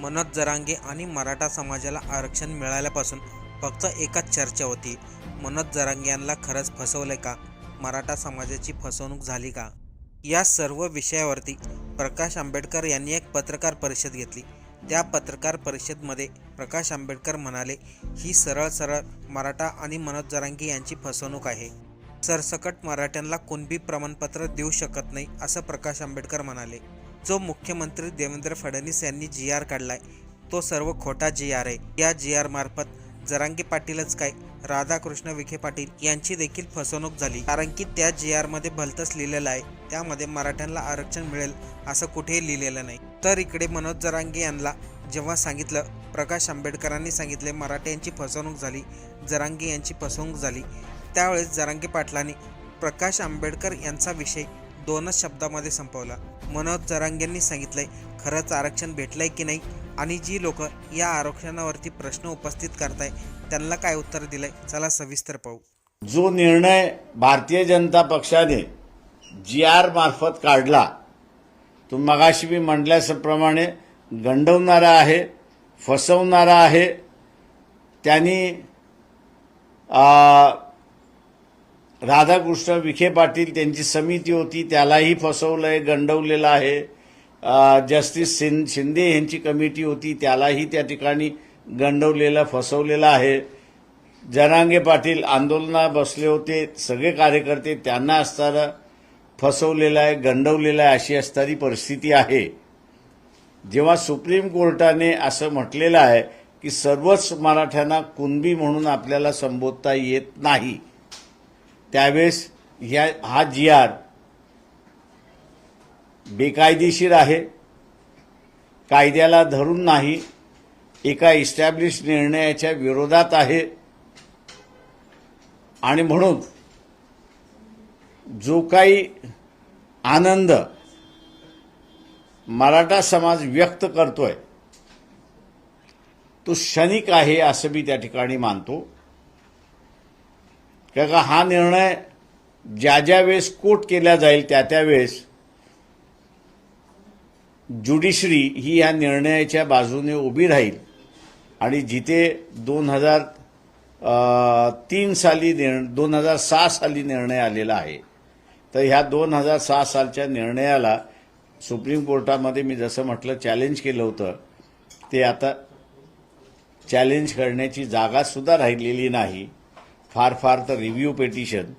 मनोज जरांगे आणि मराठा समाजाला आरक्षण मिळाल्यापासून फक्त एकच चर्चा होती. मनोज जरांगे यांना खरंच फसवले का? मराठा समाजाची फसवणूक झाली का? या सर्व विषयावरती प्रकाश आंबेडकर यांनी एक पत्रकार परिषद घेतली. त्या पत्रकार परिषदमध्ये प्रकाश आंबेडकर म्हणाले ही सरळ सरळ मराठा आणि मनोज जरांगी यांची फसवणूक आहे. सरसकट मराठ्यांना कोणबी प्रमाणपत्र देऊ शकत नाही असं प्रकाश आंबेडकर म्हणाले. जो मुख्यमंत्री देवेंद्र फडणवीस यांनी जी आर काढलाय तो सर्व खोटा जी आर आहे. या जी आर मार्फत जरांगे पाटीलच काय राधाकृष्ण विखे पाटील यांची देखील फसवणूक झाली. कारण की त्या जी आरमध्ये लिहिलेलं आहे त्यामध्ये मराठ्यांना आरक्षण मिळेल असं कुठेही लिहिलेलं नाही. तर इकडे मनोज जरांगे यांना जेव्हा सांगितलं प्रकाश आंबेडकरांनी सांगितले मराठ्यांची फसवणूक झाली जरांगे यांची फसवणूक झाली त्यावेळेस जरांगे पाटलांनी प्रकाश आंबेडकर यांचा विषय दोनच शब्दामध्ये संपवला. मनोज जरांगेंनी सांगितलंय खरंच आरक्षण भेटलंय की नाही? आणि जी लोक या आरक्षणावरती प्रश्न उपस्थित करताय त्यांना काय उत्तर दिलंय? चला सविस्तर पाहू. जो निर्णय भारतीय जनता पक्षाने जी आर मार्फत काढला तो मगाशी मी म्हटल्याप्रमाणे गंडवणारा आहे फसवणारा आहे. त्यांनी राधाकृष्ण विखे पाटील त्यांची समिती होती त्यालाही फसवलं आहे गंडवलेलं आहे. जस्टिस सिं शिंदे यांची कमिटी होती त्यालाही त्या ठिकाणी गंडवलेलं फसवलेलं आहे. जनांगे पाटील आंदोलना बसले होते सगळे कार्यकर्ते त्यांना असताना फसवलेलं आहे गंडवलेलं आहे अशी असणारी परिस्थिती आहे. जेव्हा सुप्रीम कोर्टाने असं म्हटलेलं आहे की सर्वच मराठ्यांना कुणबी म्हणून आपल्याला संबोधता येत नाही त्यावेळेस ह्या हा जी आर बेकायदेशीर आहे. कायद्याला धरून नाही. एका इस्टॅब्लिश निर्णयाच्या विरोधात आहे. आणि म्हणून जो काही आनंद मराठा समाज व्यक्त करतोय तो क्षणिक आहे असं मी त्या ठिकाणी मानतो. का का हा निर्णय ज्या ज्या वेळेस कोट केला जाईल त्या त्यावेळेस ज्युडिशरी ही या निर्णयाच्या बाजूने उभी राहील. आणि जिथे दोन हजार तीन साली दोन हजार सहा साली निर्णय आलेला आहे तर ह्या दोन हजार सहा सालच्या निर्णयाला सुप्रीम कोर्टामध्ये मी जसं म्हटलं चॅलेंज केलं होतं ते आता चॅलेंज करण्याची जागासुद्धा राहिलेली नाही. फार फार तर रिव्ह्यू पेटिशन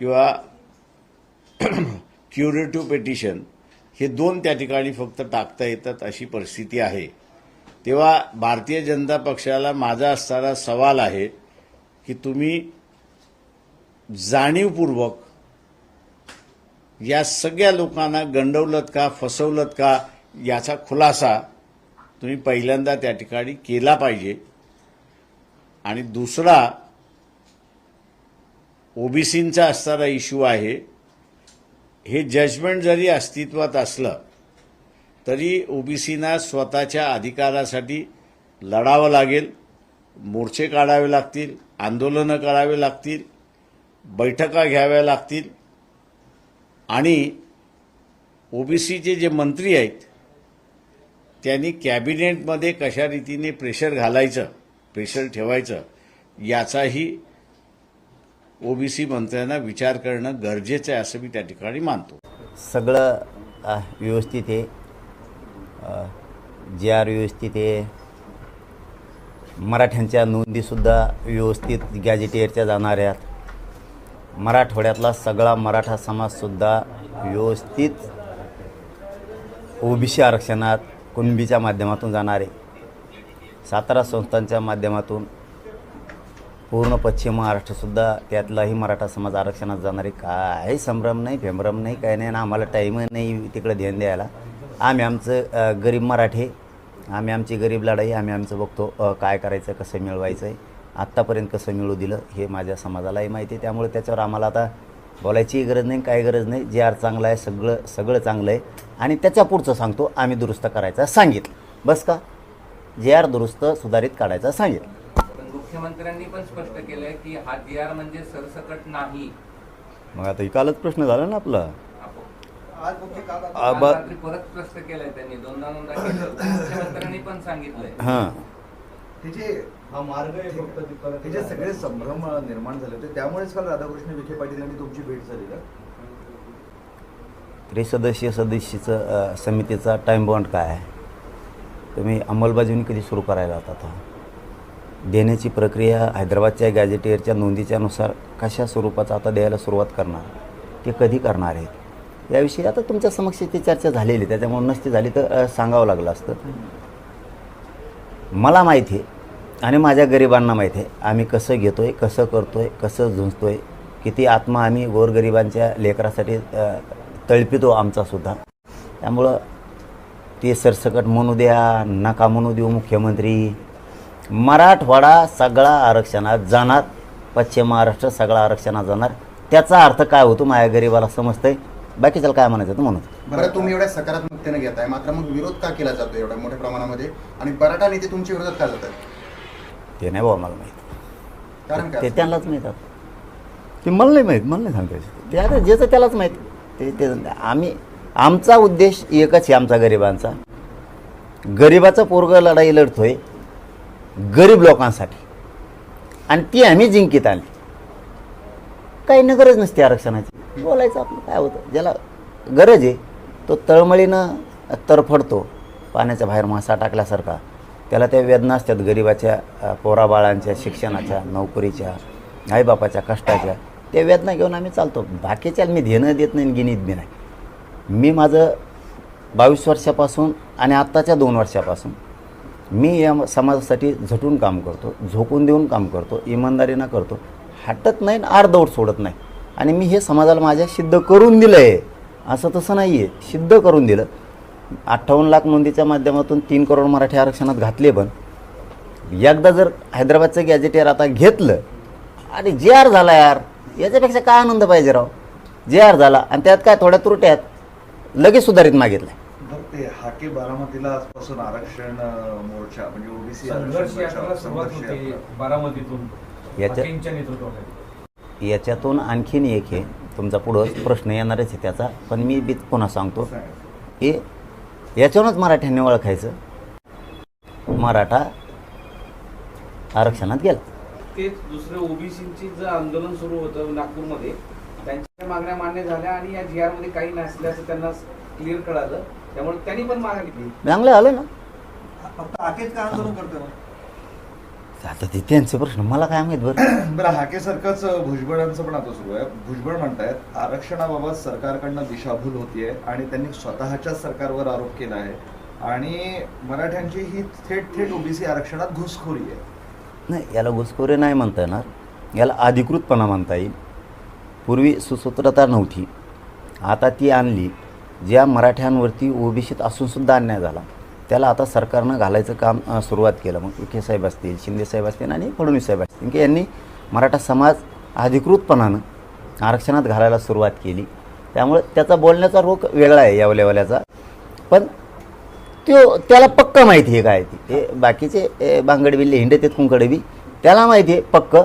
किंवा क्युरेटिव्ह पेटिशन हे दोन त्या ठिकाणी फक्त टाकता येतात अशी परिस्थिती आहे. तेव्हा भारतीय जनता पक्षाला माझा असणारा सवाल आहे की तुम्ही जाणीवपूर्वक या सगळ्या लोकांना गंडवलत का फसवलत का याचा खुलासा तुम्ही पहिल्यांदा त्या ठिकाणी केला पाहिजे. आणि दुसरा ओबीसींचा असणारा इश्यू आहे हे जजमेंट जरी अस्तित्वात असलं तरी ओबीसींना स्वतःच्या अधिकारासाठी लढावं लागेल मोर्चे काढावे लागतील आंदोलनं करावे लागतील बैठका घ्याव्या लागतील आणि ओबीसीचे जे मंत्री आहेत त्यांनी कॅबिनेटमध्ये कशा रीतीने प्रेशर घालायचं प्रेशर ठेवायचं याचाही ओबीसी मंत्र्यांना विचार करणं गरजेचं आहे असं मी त्या ठिकाणी मानतो. सगळं व्यवस्थित आहे. जे आर व्यवस्थित आहे. मराठ्यांच्या नोंदीसुद्धा व्यवस्थित गॅजेटियरच्या जाणाऱ्या मराठवाड्यातला सगळा मराठा समाजसुद्धा व्यवस्थित ओबीसी आरक्षणात कुणबीच्या माध्यमातून जाणारे सातारा संस्थांच्या माध्यमातून पूर्ण पश्चिम महाराष्ट्रसुद्धा त्यातलाही मराठा समाज आरक्षणात जाणारे काही संभ्रम नाही फेंभ्रम नाही काही नाही ना आम्हाला टाईम नाही तिकडे ध्यान द्यायला. आम्ही आमचं गरीब मराठे आम्ही आमची गरीब लढाई आम्ही आमचं बघतो काय करायचं कसं मिळवायचं आहे. आत्तापर्यंत कसं मिळू दिलं हे माझ्या समाजालाही माहिती आहे. त्यामुळे त्याच्यावर आम्हाला आता बोलायचीही गरज नाही काही गरज नाही. जे आर चांगलं आहे सगळं सगळं चांगलं आहे. आणि त्याच्या पुढचं सांगतो आम्ही दुरुस्त करायचा सांगितलं. बस का? जे आर दुरुस्त सुधारित काढायचा सांगितलं. मुख्यमंत्र्यांनी पण स्पष्ट केलंय की हा जी आर म्हणजे सरसकट नाही. मग आता कालच प्रश्न झाला ना आपला. रात्री परत स्पष्ट केलंय त्यांनी दोनदा दोनदा केलं मुख्यमंत्र्यांनी पण सांगितलंय. हां. हे जे हा मार्ग आहे फक्त हे जे सगळे संभ्रम निर्माण झाले होते त्यामुळेच काल राधाकृष्ण विखे पाटील यांनी तुमची भेट झाली का? त्रिसदस्यीय सदस्यचं अ, समितीचा टाईम बॉन्ड काय आहे? तुम्ही अंमलबजावणी कधी सुरू करायला होता देण्याची प्रक्रिया हैदराबादच्या गॅजेटियरच्या नोंदीच्यानुसार कशा स्वरूपाचा आता द्यायला सुरुवात करणार ते कधी करणार आहेत याविषयी आता तुमच्या समक्ष ती चर्चा झालेली त्याच्यामुळे नसती झाली तर सांगावं लागलं असतं. मला माहिती आहे आणि माझ्या गरिबांना माहिती आहे आम्ही कसं घेतो आहे कसं करतो आहे कसं झुंजतो आहे किती आत्मा आम्ही गोरगरिबांच्या लेकरासाठी तळपितो आमचासुद्धा त्यामुळं ते सरसकट म्हणू द्या नका म्हणू देऊ मुख्यमंत्री. मराठवाडा सगळा आरक्षणात जाणार पश्चिम महाराष्ट्र सगळा आरक्षणात जाणार. त्याचा अर्थ काय होतो? माझ्या गरिबाला समजतंय. बाकीच्याला काय म्हणायचं म्हणून. बरं तुम्ही एवढ्या सकारात्मकतेने घेताय. मात्र मग विरोध का केला जातो एवढ्या मोठ्या प्रमाणामध्ये? आणि बराटा नेते तुमच्या विरोधात का जातात? ते नाही बाबा मला माहीत. कारण ते त्यांनाच माहीत ते मला नाही माहीत मला नाही सांगता. ते. आता ज्याचं त्यालाच माहीत. ते ते आम्ही आमचा उद्देश एकच आहे आमचा गरिबांचा. गरिबाचा पोरग लढाई लढतोय. गरीब लोकांसाठी. आणि ती आम्ही जिंकीत आली. काही न गरज नसते आरक्षणाची. बोलायचं आपलं काय होतं? ज्याला गरज आहे तो तळमळीनं तरफडतो पाण्याच्या बाहेर मासा टाकल्यासारखा. त्याला त्या वेदना असतात गरिबाच्या पोराबाळांच्या शिक्षणाच्या नोकरीच्या आईबापाच्या कष्टाच्या. त्या वेदना घेऊन आम्ही चालतो. बाकीच्या मी धेणं देत नाही गिनीत बी नाही. मी माझं बावीस वर्षापासून आणि आत्ताच्या दोन वर्षापासून मी या समाजासाठी झटून काम करतो झोकून देऊन काम करतो इमानदारीनं करतो. हटत नाही आणि अर्धवट सोडत नाही. आणि मी हे समाजाला माझ्या सिद्ध करून दिलं आहे असं तसं नाही आहे सिद्ध करून दिलं. अठ्ठावन्न लाख नोंदीच्या माध्यमातून तीन करोड मराठी आरक्षणात घातले पण. एकदा जर हैदराबादचं गॅजेटियर आता घेतलं आणि जे आर झाला यार याच्यापेक्षा काय आनंद पाहिजे राव? जे आर झाला आणि त्यात काय थोड्या त्रुट्यात लगेच सुधारित मागितलं ते हाके बारामतीला आजपासून आरक्षण मोर्चा म्हणजे ओबीसी संघर्ष यात्रा सुरुवात होते बारामतीतून याच्या- हाकेंच्या नेतृत्वाखाली. याच्यातून आणखीन एक आहे तुमचा पुढं प्रश्न येणारच आहे त्याचा पण मी बी पुन्हा सांगतो. की याच्यावरूनच मराठ्यांनी ओळखायचं. मराठा आरक्षणात गेला. तेच दुसरं ओबीसीची जे आंदोलन सुरू होतं नागपूरमध्ये त्यांच्या मागण्या मान्य झाल्या आणि या जी आरमध्ये काही नसल्याचं त्यांना क्लिअर कळालं. त्यामुळे त्यांनी पण मागणी केली चांगलं आलं ना? फक्त हाकेच का आंदोलन करतोय आता ते त्यांचे प्रश्न मला काय माहीत बरं? बरं हाके सारखंच भुजबळांचं पण आता सुरू आहे. भुजबळ म्हणतायत आरक्षणाबाबत सरकारकडनं दिशाभूल होतीये आणि त्यांनी स्वतःच्या सरकारवर आरोप केला आहे. आणि मराठ्यांची ही थेट थेट ओबीसी आरक्षणात घुसखोरी आहे. नाही याला घुसखोरी नाही म्हणता येणार. याला अधिकृतपणा म्हणता येईल. पूर्वी सुसूत्रता नव्हती. आता ती आणली. ज्या मराठ्यांवरती ओबीसीत असूनसुद्धा अन्याय झाला त्याला आता सरकारनं घालायचं काम सुरुवात केलं. मग विखे साहेब असतील शिंदे साहेब असतील आणि फडणवीस साहेब असतील. की यांनी मराठा समाज अधिकृतपणानं आरक्षणात घालायला सुरुवात केली. त्यामुळे त्याचा बोलण्याचा रोख वेगळा आहे या लेवल्याचा. पण त्यो त्याला पक्क माहिती आहे काय ती. ते बाकीचे बांगडबिल्ले हिंडत कुंकडबी त्याला माहिती आहे पक्क.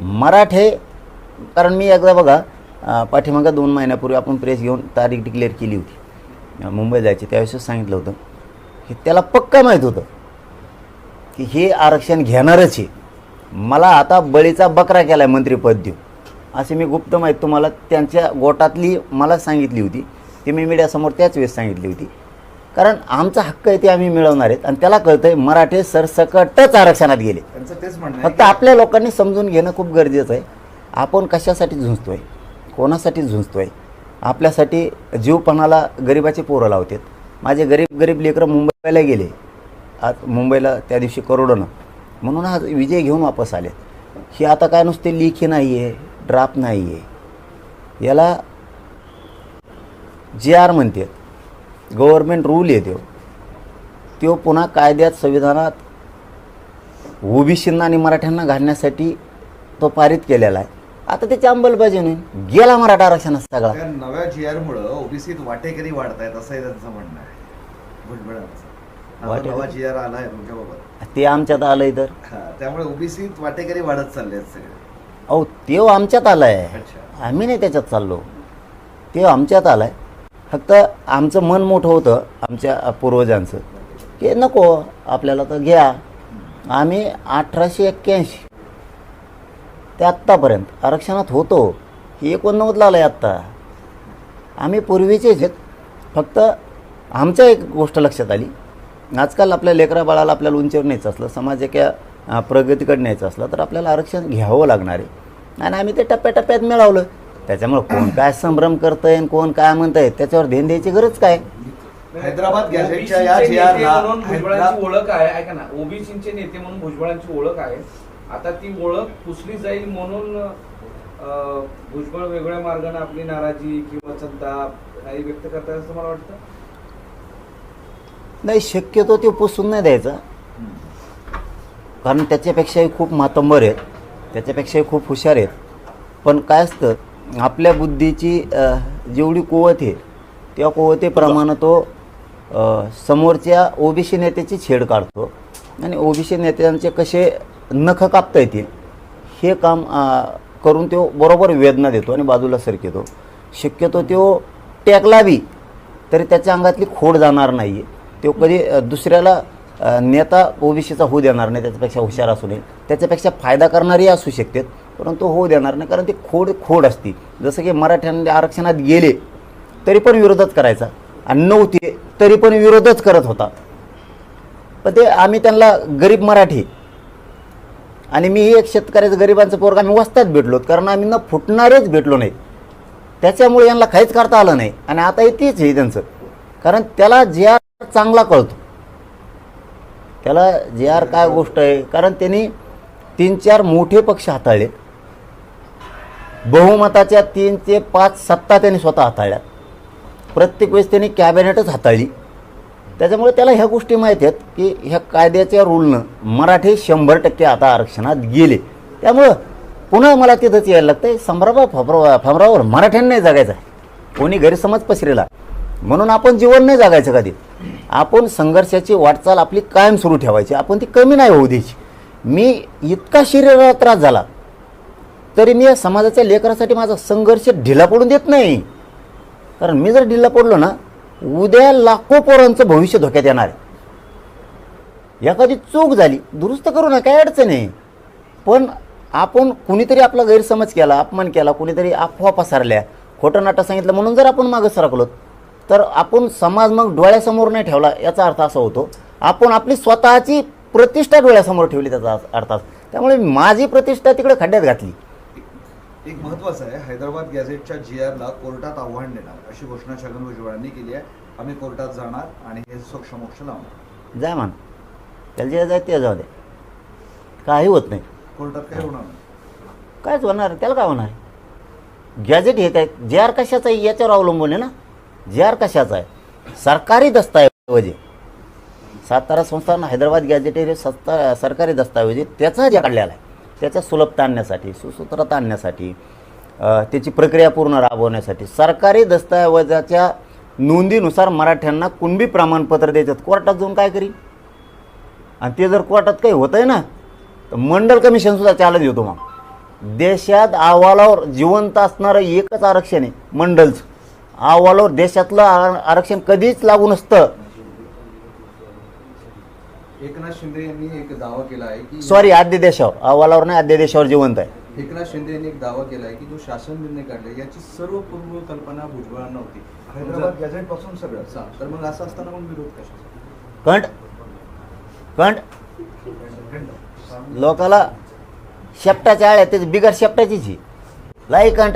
मराठे कारण मी एकदा बघा पाठीमागं दोन महिन्यापूर्वी आपण प्रेस घेऊन तारीख डिक्लेअर केली होती. मुंबई जायची त्यावेळेस सांगितलं होतं. की त्याला पक्क माहीत होतं की हे आरक्षण घेणारच आहे मला आता बळीचा बकरा केला आहे मंत्रीपद देऊ असे मी गुप्त माहीत तुम्हाला त्यांच्या गोटातली मला सांगितली होती. ती मी मीडियासमोर त्याच वेळेस सांगितली होती. कारण आमचा हक्क आहे ते आम्ही मिळवणार आहेत. आणि त्याला कळतंय मराठे सरसकटच आरक्षणात गेले. फक्त आपल्या लोकांनी समजून घेणं खूप गरजेचं आहे. आपण कशासाठी झुंजतोय? कोणासाठी झुंजतो आहे आपल्यासाठी जीवपणाला गरिबाचे पोरं लावतात. माझे गरीब गरीब लेकरं मुंबईला गेले. आज मुंबईला त्या दिवशी करोडोनं. म्हणून आज विजय घेऊन वापस आले ही आता काय नुसते लिखी नाही आहे ड्राफ्ट नाही आहे याला जे आर म्हणते गव्हर्मेंट रूल येतो हो. तो पुन्हा कायद्यात संविधानात ओबीसींना आणि मराठ्यांना घालण्यासाठी तो पारित केलेला आहे. आता त्याची अंमलबजावणी गेला मराठा आरक्षणात सगळा. त्या नव्या जी आर मुळे ओबीसीत वाटेकरी वाढतायत असंही त्यांचं म्हणणं आहे. भुजबळांचं आता वाटेकरी? नवा जी आर आला आहे तुमच्याबाबत ते आमच्यात आलंय तर. हा, त्यामुळे ओबीसीत वाटेकरी वाढत चालले आहेत सगळे? अहो ते आमच्यात आलाय. अच्छा. आम्ही नाही त्याच्यात चाललो. ते आमच्यात आलाय. फक्त आमचं मन मोठं होतं आमच्या पूर्वजांचं. की नको आपल्याला तर घ्या. आम्ही अठराशे एक्क्याऐंशी ते आत्तापर्यंत. आरक्षणात होतो. ही एकोणनव्वदला आलं आहे आत्ता. आम्ही पूर्वीचेच आहेत. फक्त आमच्या एक गोष्ट लक्षात आली. आजकाल आपल्या लेकरा बाळाला आपल्याला उंचीवर न्यायचं असलं समाज एका प्रगतीकडे न्यायचं असलं तर आपल्याला आरक्षण घ्यावं लागणार आहे. आणि आम्ही ते टप्प्याटप्प्यात मिळवलं. त्याच्यामुळं कोण काय संभ्रम करतंय आणि कोण काय म्हणतंय त्याच्यावर ध्यान द्यायची गरज काय? हैदराबाद गॅझेटच्या ओळख आहे. ऐका ना ओबीसीचे नेते म्हणून भुजबळांची ओळख आहे. आता ती ओळख पुसली जाईल म्हणून भुजबळ वेगळ्या मार्गाने आपली नाराजी किंवा संताप काही व्यक्त करतात असं मला वाटतं? नाही शक्यतो ते पुसून नाही द्यायचा. कारण त्याच्यापेक्षाही खूप मातंबर आहेत. त्याच्यापेक्षाही खूप हुशार आहेत. पण काय असतं आपल्या बुद्धीची जेवढी कुवत आहे त्या कुवतेप्रमाणे तो समोरच्या ओबीसी नेत्याची छेड काढतो. आणि ओबीसी नेत्यांचे कसे नख कापता येतील. हे काम करून तो बरोबर वेदना देतो आणि बाजूला सरकेतो. शक्यतो तो टेकला बी तरी त्याच्या अंगातली खोड जाणार नाही आहे तो कधी दुसऱ्याला नेता ओबीसीचा होऊ देणार नाही त्याच्यापेक्षा हुशार असू नये. त्याच्यापेक्षा फायदा करणारी असू शकतात परंतु होऊ देणार नाही कारण ती खोड खोड असती. जसं की मराठ्यांना आरक्षणात गेले तरी पण विरोधच करायचा. आणि नव्हते तरी पण विरोधच करत होता. पण ते आम्ही त्यांना गरीब मराठी आणि मी एक शेतकऱ्याचं गरिबांचं पोरग आम्ही वस्तात भेटलो कारण आम्ही ना फुटणारेच भेटलो नाही. त्याच्यामुळे यांना काहीच करता आलं नाही. आणि आता हे तेच आहे त्यांचं. कारण त्याला जे आर चांगला कळतो. त्याला जे आर काय गोष्ट आहे कारण त्यांनी तीन चार मोठे पक्ष हाताळले बहुमताच्या तीन ते पाच सत्ता त्यांनी स्वतः हाताळल्या प्रत्येक वेळेस त्यांनी कॅबिनेटच हाताळली. त्याच्यामुळे त्याला ह्या गोष्टी माहीत आहेत की ह्या कायद्याच्या रूलनं मराठी शंभर टक्के आता आरक्षणात गेले. त्यामुळं पुन्हा मला तिथंच यायला लागतं संभ्रमा फबरा फमरावर मराठ्यांनाही नाही जगायचं आहे. कोणी गैरसमज पसरेला. म्हणून आपण जीवन नाही जगायचं कधी. आपण संघर्षाची वाटचाल आपली कायम सुरू ठेवायची. आपण ती कमी नाही होऊ द्यायची. मी इतका शरीराला त्रास झाला तरी मी या समाजाच्या लेकरासाठी माझा संघर्ष ढिला पडून देत नाही. कारण मी जर ढिला पडलो ना उद्या लाखो पोरांचं भविष्य धोक्यात येणार आहे. एखादी चूक झाली दुरुस्त करू ना काही अडचण आहे पण आपण कुणीतरी आपला गैरसमज केला अपमान केला कुणीतरी अफवा पसरल्या खोटं नाटक सांगितलं म्हणून जर आपण मागं सरकलो तर आपण समाज मग डोळ्यासमोर नाही ठेवला याचा अर्थ असा होतो. आपण आपली स्वतःची प्रतिष्ठा डोळ्यासमोर ठेवली त्याचा अर्थ त्यामुळे माझी प्रतिष्ठा तिकडे खड्ड्यात घातली. एक महत्वाचं आहे हैदराबाद गॅझेटच्या जी आरला कोर्टात आव्हान देणार. अशी घोषणा छगन भुजबळांनी केली आहे. आम्ही कोर्टात जाणार आणि हे सोक्षमोक्ष लावणार. जा मान त्याला जे जाय ते जाऊ दे. काही होत नाही. कोर्टात काय होणार नाही. कायच होणार त्याला काय होणार गॅजेट हे काय? जे आर कशाचं आहे? याच्यावर अवलंबून आहे ना? जे आर कशाचा आहे? सरकारी दस्तऐवज आहे. सातारा संस्थान हैदराबाद गॅजेट हे सत्ता सरकारी दस्तऐवज आहे. त्याचा जे काढलेला आहे त्याच्या सुलभता आणण्यासाठी सुसूत्रता आणण्यासाठी त्याची प्रक्रिया पूर्ण राबवण्यासाठी सरकारी दस्तऐवजाच्या नोंदीनुसार मराठ्यांना कुणबी प्रमाणपत्र द्यायच्यात कोर्टात जाऊन काय करी आणि ते जर कोर्टात काही होतं आहे ना तर मंडल कमिशनसुद्धा चालत येतो मग. देशात अहवालावर जिवंत असणारं एकच आरक्षण आहे मंडलचं. अहवालावर देशातलं आर- आरक्षण कधीच लागू नसतं. एकनाथ शिंदे यांनी एक दावा केला आहे की सॉरी आद्य देशावर अहवालावर नाही आद्य देशावर जिवंत आहे. एकनाथ शिंदे यांनी एक दावा केला आहे की जो शासन निर्णय काढला याची सर्व पूर्व कल्पना भुजबळांना होती. हैदराबाद गॅझेटपासून सगळं. सा- तर मग असं असताना मग विरोध कशाचा? कंट कंट. लोकाला शेपटाच्या आळ्या त्याची बिगर शेपटाचीच ही. लाई कंट.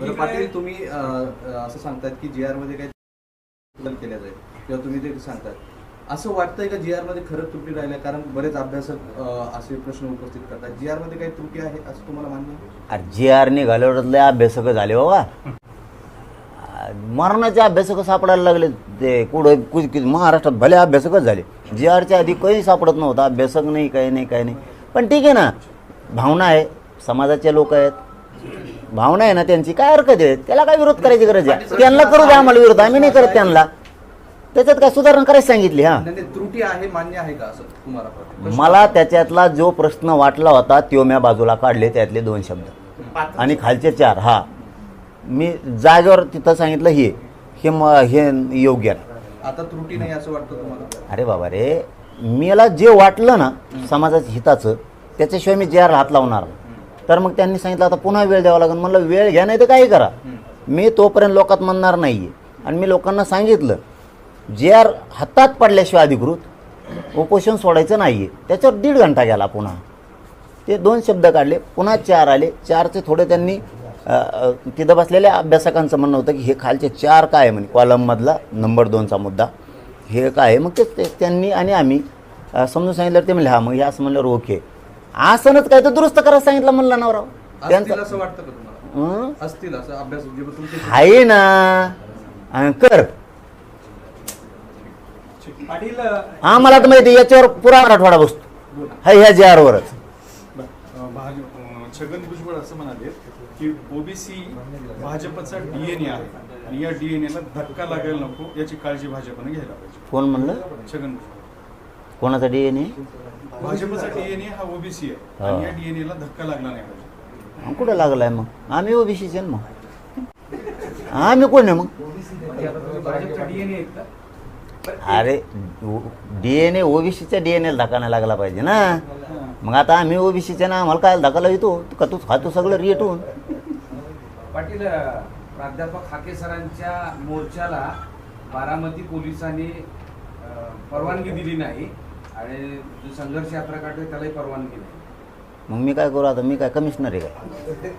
बरं, पाटील तुम्ही अं, अं, असं सांगतात की जी आरमध्ये काही केल्या जाईल. किंवा तुम्ही ते सांगतात. असं वाटतंय का जी आरमध्ये खरंच त्रुटी राहिल्या? कारण बरेच अभ्यासक असे प्रश्न उपस्थित करतात. जी आरमध्ये काही त्रुटी आहे असं तुम्हाला मान्य अरे जी आरने निघाल्यावर अभ्यासक झाले हो बाबा मरणाचे अभ्यासक सापडायला लागले. ते कुठं कुठ महाराष्ट्रात भले अभ्यासकच झाले. जी आरच्या आधी काही सापडत नव्हता. अभ्यासक नाही काही नाही काही नाही. पण ठीक आहे ना. भावना आहे. समाजाचे लोक आहेत. भावना आहे ना त्यांची काय हरकत आहे? त्याला काय विरोध करायची गरज आहे? त्यांना करू द्या आम्हाला विरोध आम्ही नाही करत त्यांना. त्याच्यात काय सुधारणा करायची सांगितली हां? त्रुटी आहे मान्य आहे का असं तुम्हाला मला त्याच्यातला जो प्रश्न वाटला होता तो म्या बाजूला काढले त्यातले दोन शब्द. आणि खालचे चार हा. मी जागेवर तिथं सांगितलं हे हे म हे योग्य आता त्रुटी नाही असं वाटतं तुम्हाला? अरे बाबा रे मला जे वाटलं ना समाजाच्या हिताचं त्याच्याशिवाय मी जे हात लावणार. तर मग त्यांनी सांगितलं आता पुन्हा वेळ द्यावा लागेल. म्हणलं वेळ घ्या नाही तर काही करा. मी तोपर्यंत लोकात म्हणणार नाही आहे आणि मी लोकांना सांगितलं जे आर हातात पडल्याशिवाय अधिकृत उपोषण सोडायचं नाही आहे त्याच्यावर दीड घंटा गेला पुन्हा. ते दोन शब्द काढले. पुन्हा चार आले. चारचे थोडे त्यांनी तिथं बसलेल्या अभ्यासकांचं म्हणणं होतं की हे खालचे चार काय आहे? म्हणे कॉलममधला नंबर दोनचा मुद्दा. हे काय आहे? मग ते त्यांनी आणि आम्ही समजून सांगितलं ते म्हणले हा मग असं म्हणलं ओके. असंच काय तर दुरुस्त करायला सांगितलं म्हणलं नवराव. असतील त्यांचं असं वाटतं का तुम्हाला? हं? असतील असं अभ्यास जे तुमचे आहे ना. अं, कर. पाटील आम्हाला तर माहिती आहे, याच्यावर पुरा मराठवाडा बसतो. हा ह्या जे आरवरच. भाज अं, छगन भुजबळ असं म्हणाले की ओबीसी भाजपचा डीएनए आहे. आणि या डीएनए ला धक्का लागायला नको याची काळजी भाजपने घ्यायला पाहिजे. कोण म्हणलं? छगन भुजबळ. कोणाचा डीएनए भाजपचा डीएनए हा ओबीसी आहे. आणि या डीएनए ला धक्का लागला नाही पाहिजे कुठं लागलाय मग? आम्ही ओबीसीचे ना मग. आम्ही कोण आहे मग? म्हणजे आता तुम्ही भाजपचा डीएनए आहेत का? अरे डी एन ए ओबीसीच्या डी एन एला धक्का नाही लागला पाहिजे ना. मग आता आम्ही ओबीसीचे ना आम्हाला काय धक्का लावतो का तू खातो सगळं रिएटून पाटील प्राध्यापक हाके सरांच्या मोर्चाला बारामती पोलिसांनी अं, परवानगी दिली नाही. आणि जो संघर्ष यात्रा काढते त्यालाही परवानगी नाही. मग मी काय करू आता? मी काय कमिशनर आहे काय?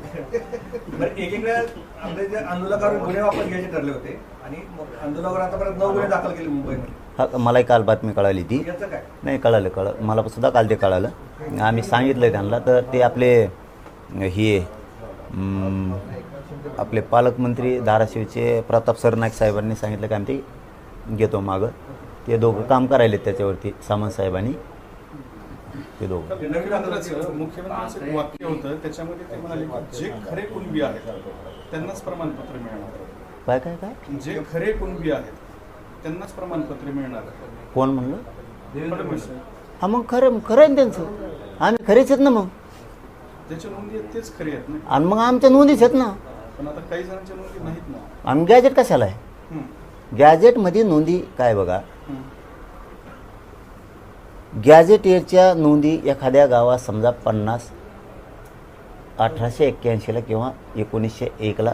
बरं, एकीकडे आपले जे आंदोलकांवर गुन्हे वापस घ्यायचे ठरले होते आणि मग आंदोलकांवर आतापर्यंत नऊ गुन्हे दाखल केले मुंबईमध्ये. हा मलाही काल बातमी कळाली ती. याचं काय? नाही कळालं कळ मला सुद्धा काल ते कळालं. आम्ही सांगितलं त्यांना तर ते आपले हे आपले पालकमंत्री धाराशिवचे प्रताप सरनाईक साहेबांनी सांगितलं की आम्ही ते घेतो मागं. ते दोघं काम करायले त्याच्यावरती सामंत साहेबांनी ते दोघं. मुख्यमंत्र्यांचं वाक्य होतं त्याच्यामध्ये ते म्हणाले की जे खरे कुणबी आहेत त्यांनाच प्रमाणपत्र मिळणार. काय काय काय? जे खरे कुणबी आहेत त्यांनाच प्रमाणपत्र मिळणार. कोण म्हणलं? फडणवीस. हा मग खरं खरं आहे ना त्यांचं? आम्ही खरेच आहेत ना मग? त्याच्या नोंदी आहेत तेच खरे आहेत ना. आणि मग आमच्या नोंदीच आहेत ना? पण आता काही जणांच्या नोंदी नाहीत ना. आम्ही गॅजेट कशाला आहे? हम्म. गॅजेटमध्ये नोंदी काय बघा गॅजेटेरच्या नोंदी एखाद्या गावात समजा पन्नास अठराशे एक्क्याऐंशीला किंवा एकोणीसशे एकला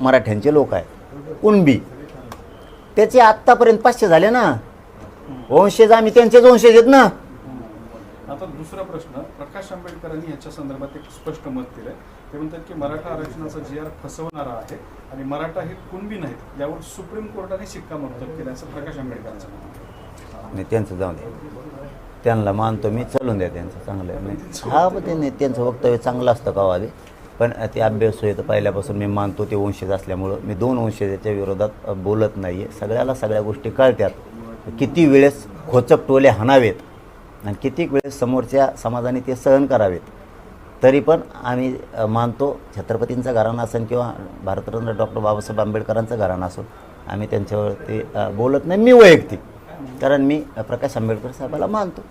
मराठ्यांचे लोक आहे कुणबी त्याचे आत्तापर्यंत पाचशे झाले ना? वंशज आम्ही त्यांचेच वंशज आहेत ना? आता दुसरा प्रश्न प्रकाश आंबेडकरांनी याच्या संदर्भात एक स्पष्ट मत दिलंय. ते म्हणतात की मराठा आरक्षणाचा जी आर फसवणारा आहे आणि मराठा हे कुणबी नाहीत यावर सुप्रीम कोर्टाने शिक्कामोर्तब केलं असं प्रकाश आंबेडकरांचं म्हणणं नाही त्यांचं जाऊ दे. त्यांना मानतो मी चालून द्या त्यांचं चांगलं आहे. हा पण त्यांचं वक्तव्य चांगलं असतं का हो वादे पण ते अभ्यास होईल पहिल्यापासून मी मानतो ते वंशज असल्यामुळं. मी दोन वंशजाच्या विरोधात बोलत नाही आहे सगळ्याला सगळ्या गोष्टी कळतात. किती वेळेस खोचक टोले हाणावेत. आणि कितीक वेळेस समोरच्या समाजाने ते सहन करावेत? तरी पण आम्ही मानतो छत्रपतींचा घराणा असेल किंवा भारतरत्न डॉक्टर बाबासाहेब आंबेडकरांचं घराणं असो आम्ही त्यांच्यावरती बोलत नाही. मी वैयक्तिक कारण मी प्रकाश आंबेडकर साहेबाला मानतो.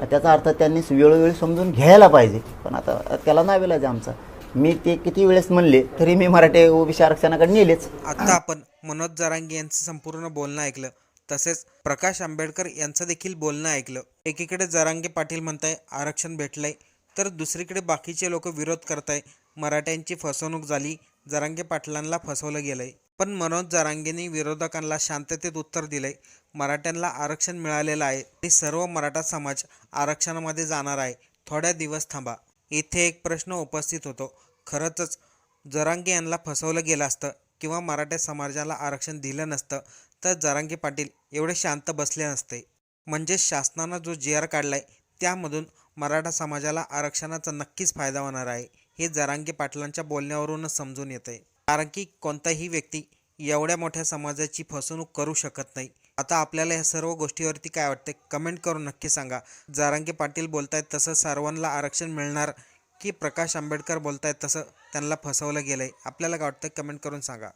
त्याचा अर्थ त्यांनी वेळोवेळी समजून घ्यायला पाहिजे. पण आता त्याला त्याला नावेलाच आमचा. मी ते किती वेळेस म्हणले तरी मी मराठी ओबीसी आरक्षणाकडे नेलेच. आता आपण मनोज जरांगे यांचं संपूर्ण बोलणं ऐकलं. तसेच प्रकाश आंबेडकर यांचं देखील बोलणं ऐकलं. एकीकडे जरांगे पाटील म्हणताय आरक्षण भेटलंय तर दुसरीकडे बाकीचे लोक विरोध करताय. मराठ्यांची फसवणूक झाली जरांगे पाटलांना फसवलं गेलंय. पण मनोज जरांगेंनी विरोधकांना शांततेत उत्तर दिलंय. मराठ्यांना आरक्षण मिळालेलं आहे. आणि सर्व मराठा समाज आरक्षणामध्ये जाणार आहे. थोड्या दिवस थांबा. इथे एक प्रश्न उपस्थित होतो. खरंच जरांगे यांना फसवलं गेलं असतं किंवा मराठा समाजाला आरक्षण दिलं नसतं तर जरांगे पाटील एवढे शांत बसले नसते. म्हणजे शासनानं जो जी आर काढलाय त्यामधून मराठा समाजाला आरक्षणाचा नक्कीच फायदा होणार आहे हे जरांगे पाटलांच्या बोलण्यावरूनच समजून येते कारण की कोणताही व्यक्ती एवढ्या मोठ्या समाजाची फसवणूक करू शकत नाही. आता आपल्याला ह्या सर्व गोष्टीवरती काय वाटते कमेंट करून नक्की सांगा. जारांगे पाटील बोलतायत तसं सर्वांना आरक्षण मिळणार की प्रकाश आंबेडकर बोलतायत तसं त्यांना फसवलं गेलंय आपल्याला काय वाटतं कमेंट करून सांगा.